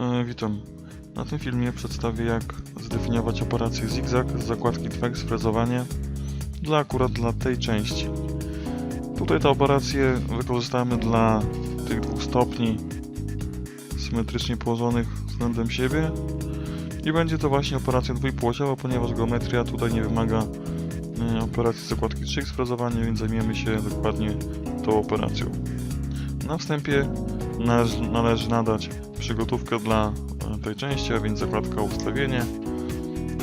E, Witam. Na tym filmie przedstawię jak zdefiniować operację zigzag z zakładki Twex frezowanie dla akurat dla tej części. Tutaj te operacje wykorzystamy dla tych dwóch stopni symetrycznie położonych względem siebie i będzie to właśnie operacja dwójpłciowa, ponieważ geometria tutaj nie wymaga e, operacji zakładki 3 frezowanie, więc zajmiemy się dokładnie tą operacją. Na wstępie należy nadać przygotówkę dla e, tej części, a więc zakładka ustawienie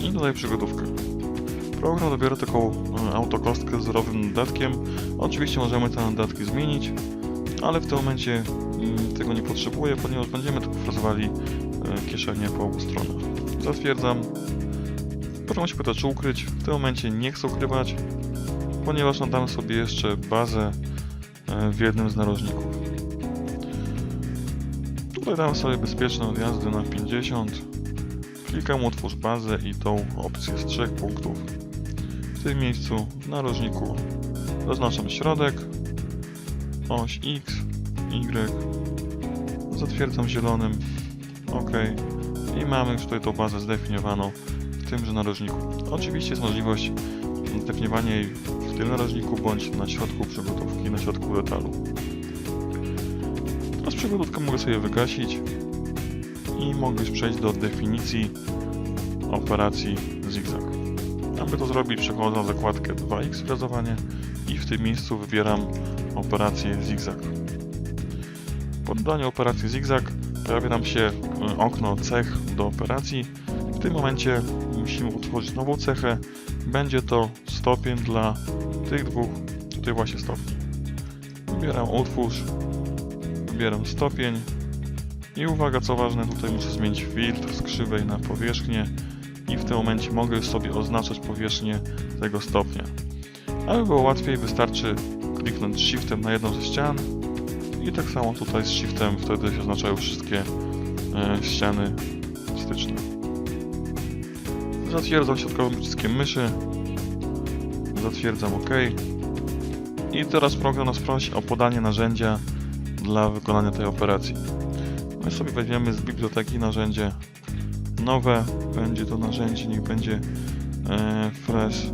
i dodaję przygotówkę. Program dobiera taką e, autokostkę z zerowym dodatkiem. Oczywiście możemy te dodatki zmienić, ale w tym momencie mm, tego nie potrzebuję, ponieważ będziemy tylko frezowali e, kieszenie po obu stronach. Zatwierdzam. Potem się pyta, czy ukryć. W tym momencie nie chcę ukrywać, ponieważ nadam sobie jeszcze bazę w jednym z narożników. Dam sobie bezpieczne odjazdy na 50. Klikam utwórz bazę i tą opcję z trzech punktów. W tym miejscu w narożniku zaznaczam środek, oś X, Y, zatwierdzam zielonym, OK i mamy już tutaj tą bazę zdefiniowaną w tymże narożniku. Oczywiście jest możliwość zdefiniowania jej w tym narożniku bądź na środku przygotówki, na środku detalu. Teraz przygotówkę mogę sobie wygasić i mogę już przejść do definicji operacji zigzag. Aby to zrobić przechodzę na zakładkę 2x frezowanie i w tym miejscu wybieram operację zigzag. Po dodaniu operacji zigzag pojawia nam się y, okno cech do operacji. W tym momencie musimy utworzyć nową cechę. Będzie to stopień dla tych dwóch tutaj właśnie stopni. Wybieram utwórz, wybieram stopień i uwaga co ważne, tutaj muszę zmienić filtr z krzywej na powierzchnię i w tym momencie mogę sobie oznaczać powierzchnię tego stopnia. Aby było łatwiej wystarczy kliknąć shiftem na jedną ze ścian i tak samo tutaj z shiftem wtedy się oznaczają wszystkie e, ściany styczne. Zatwierdzam środkowym przyciskiem myszy. Zatwierdzam OK. I teraz program nas prosi o podanie narzędzia dla wykonania tej operacji. My sobie weźmiemy z biblioteki narzędzie nowe. Będzie to narzędzie, niech będzie e, Fresh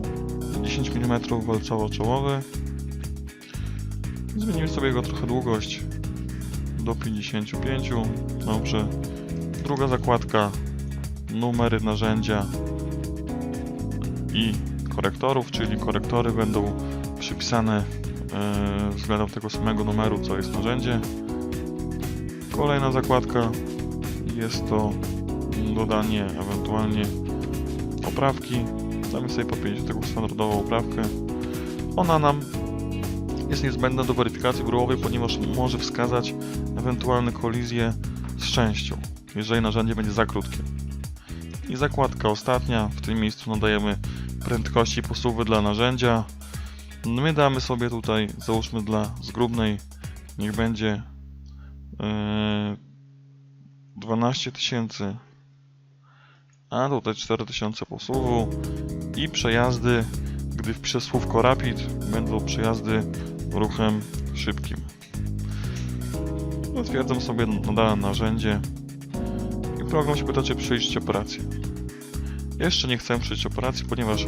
10 mm walcowo-czołowy. Zmienimy sobie jego trochę długość do 55. Dobrze. Druga zakładka numery narzędzia i korektorów, czyli korektory będą przypisane względem tego samego numeru, co jest narzędzie. Kolejna zakładka jest to dodanie ewentualnie oprawki. Damy sobie podpiąć taką standardową oprawkę. Ona nam jest niezbędna do weryfikacji grupowej, ponieważ może wskazać ewentualne kolizje z częścią, jeżeli narzędzie będzie za krótkie. I zakładka ostatnia, w tym miejscu nadajemy prędkości posuwy dla narzędzia. No My damy sobie tutaj, załóżmy dla zgrubnej, niech będzie yy, 12 tysięcy, a tutaj 4000 posuwu i przejazdy, gdy wpiszę słówko rapid, będą przejazdy ruchem szybkim. Zatwierdzam sobie nadane narzędzie i program się pyta, czy przejść operację. Jeszcze nie chcę przejść operacji, ponieważ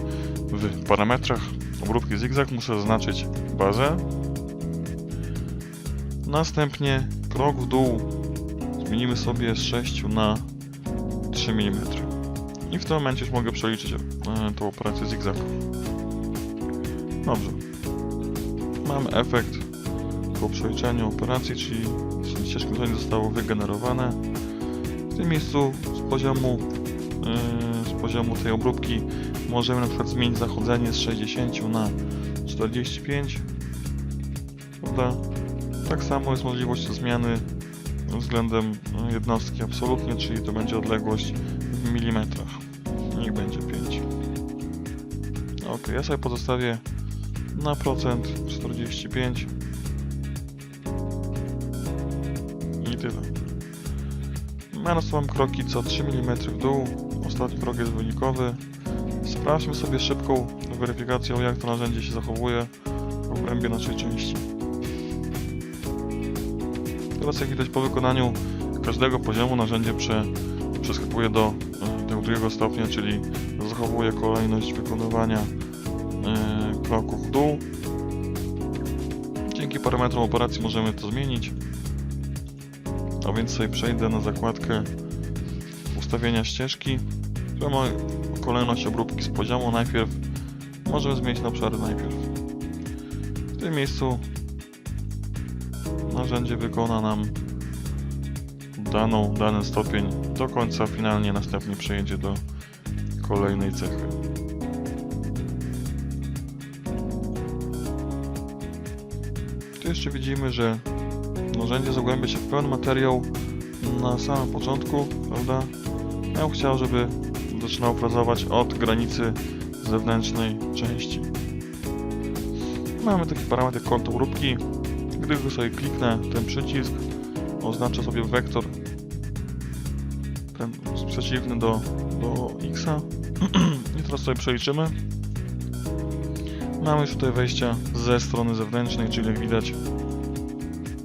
w parametrach obróbki zigzag muszę zaznaczyć bazę. Następnie krok w dół zmienimy sobie z 6 na 3 mm. I w tym momencie już mogę przeliczyć e, tą operację zigzag. Dobrze. Mamy efekt po przeliczeniu operacji, czyli ścieżki nie zostało wygenerowane. W tym miejscu z poziomu yy, z poziomu tej obróbki możemy na przykład zmienić zachodzenie z 60 na 45 prawda? tak samo jest możliwość zmiany względem jednostki absolutnie, czyli to będzie odległość w milimetrach niech będzie 5 ok, ja sobie pozostawię na procent 45 i tyle mam kroki co 3 mm w dół. Ostatni krok jest wynikowy. Sprawdźmy sobie szybką weryfikacją, jak to narzędzie się zachowuje w obrębie naszej części. Teraz jak widać po wykonaniu każdego poziomu narzędzie prze, przeskakuje do e, tego drugiego stopnia, czyli zachowuje kolejność wykonywania e, kroków w dół. Dzięki parametrom operacji możemy to zmienić. A więc sobie przejdę na zakładkę ustawienia ścieżki, która ma kolejność obróbki z poziomu. Najpierw możemy zmienić na obszary najpierw. W tym miejscu narzędzie wykona nam daną, dany stopień do końca, finalnie następnie przejdzie do kolejnej cechy. Tu jeszcze widzimy, że narzędzie zagłębia się w pełen materiał na samym początku, prawda? Ja bym chciał, żeby zaczynał frazować od granicy zewnętrznej części. Mamy taki parametr jak kąt obróbki. Gdy sobie kliknę ten przycisk, oznacza sobie wektor ten przeciwny do, do x. I teraz sobie przeliczymy. Mamy już tutaj wejścia ze strony zewnętrznej, czyli jak widać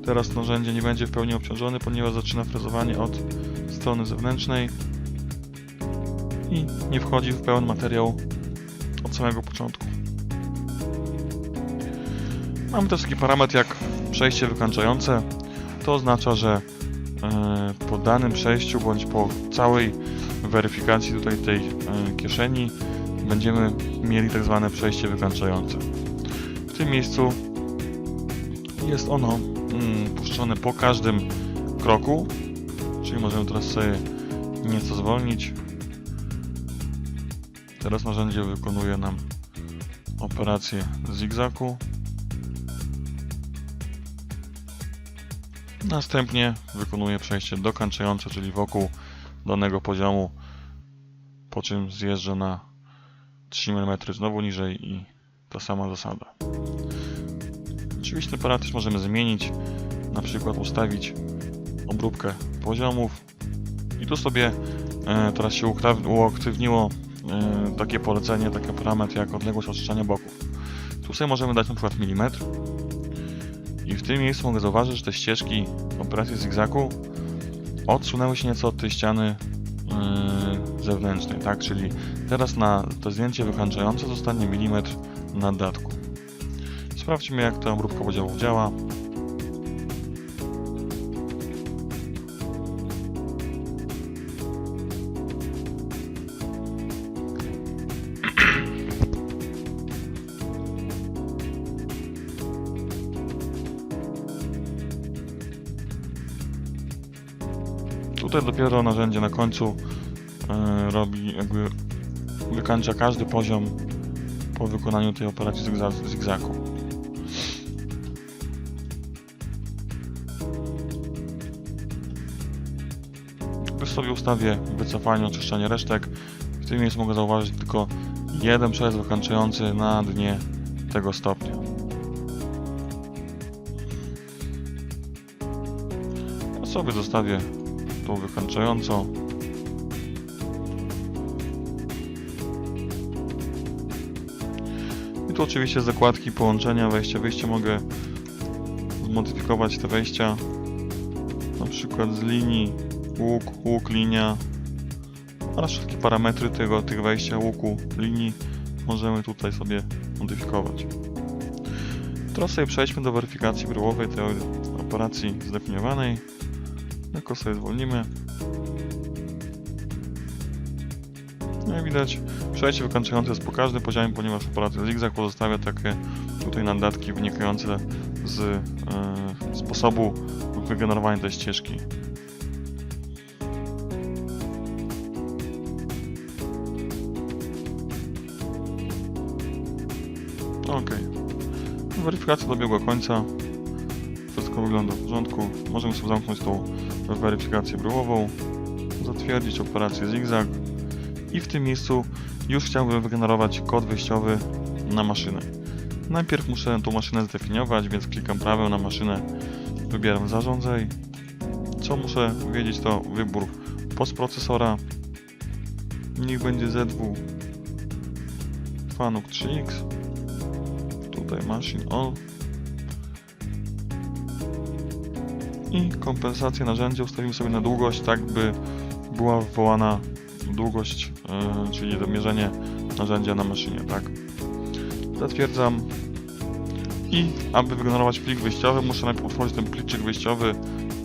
teraz narzędzie nie będzie w pełni obciążone, ponieważ zaczyna frezowanie od strony zewnętrznej i nie wchodzi w pełen materiał od samego początku. Mamy też taki parametr jak przejście wykańczające. To oznacza, że e, po danym przejściu bądź po całej weryfikacji tutaj tej e, kieszeni będziemy mieli tak zwane przejście wykańczające. W tym miejscu jest ono mm, puszczone po każdym kroku, czyli możemy teraz sobie nieco zwolnić. Teraz narzędzie wykonuje nam operację zigzagu. Następnie wykonuje przejście dokańczające, czyli wokół danego poziomu, po czym zjeżdża na 3 mm znowu niżej i ta sama zasada. Oczywiście parametr możemy zmienić, na przykład ustawić obróbkę poziomów i tu sobie e, teraz się uaktywniło takie polecenie, taki parametr jak odległość oczyszczania boków. Tu sobie możemy dać na przykład milimetr i w tym miejscu mogę zauważyć, że te ścieżki operacji zigzagu odsunęły się nieco od tej ściany yy, zewnętrznej, tak? Czyli teraz na to zdjęcie wykańczające zostanie milimetr na datku. Sprawdźmy jak ta obróbka podziałów działa. Tutaj dopiero narzędzie na końcu e, robi jakby wykańcza każdy poziom po wykonaniu tej operacji zigza- zigzagu. Już sobie ustawię wycofanie, oczyszczanie resztek. W tym miejscu mogę zauważyć tylko jeden przejazd wykańczający na dnie tego stopnia. Sobie zostawię tą wykańczającą. I tu oczywiście zakładki połączenia, wejście, wyjście mogę zmodyfikować te wejścia na przykład z linii łuk, łuk, linia oraz wszystkie parametry tego, tych wejścia łuku, linii możemy tutaj sobie modyfikować. Teraz sobie przejdźmy do weryfikacji bryłowej tej operacji zdefiniowanej. Tylko sobie zwolnimy. No widać, przejście wykańczające jest po każdym poziomie, ponieważ operacja zigzag pozostawia takie tutaj nadatki wynikające z e, sposobu wygenerowania tej ścieżki. Ok. Weryfikacja dobiegła końca. Wszystko wygląda w porządku. Możemy sobie zamknąć tą weryfikację bryłową, zatwierdzić operację zigzag i w tym miejscu już chciałbym wygenerować kod wyjściowy na maszynę. Najpierw muszę tą maszynę zdefiniować, więc klikam prawem na maszynę, wybieram zarządzaj. Co muszę wiedzieć to wybór postprocesora. Niech będzie Z2 Fanuc 3X. Tutaj machine all. I kompensację narzędzia ustawimy sobie na długość, tak by była wywołana długość, yy, czyli domierzenie narzędzia na maszynie, tak? Zatwierdzam. I aby wygenerować plik wyjściowy, muszę najpierw otworzyć ten pliczek wyjściowy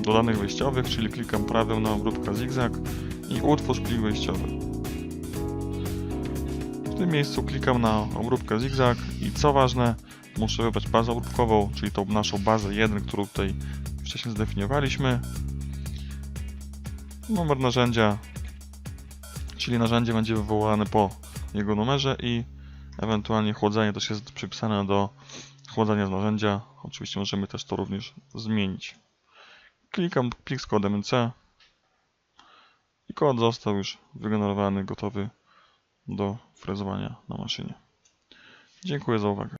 do danych wyjściowych, czyli klikam prawym na obróbka zigzag i utwórz plik wyjściowy. W tym miejscu klikam na obróbkę zigzag i co ważne, muszę wybrać bazę obróbkową, czyli tą naszą bazę 1, którą tutaj wcześniej zdefiniowaliśmy. Numer narzędzia, czyli narzędzie będzie wywołane po jego numerze i ewentualnie chłodzenie też jest przypisane do chłodzenia z narzędzia. Oczywiście możemy też to również zmienić. Klikam plik z kodem NC i kod został już wygenerowany, gotowy do frezowania na maszynie. Dziękuję za uwagę.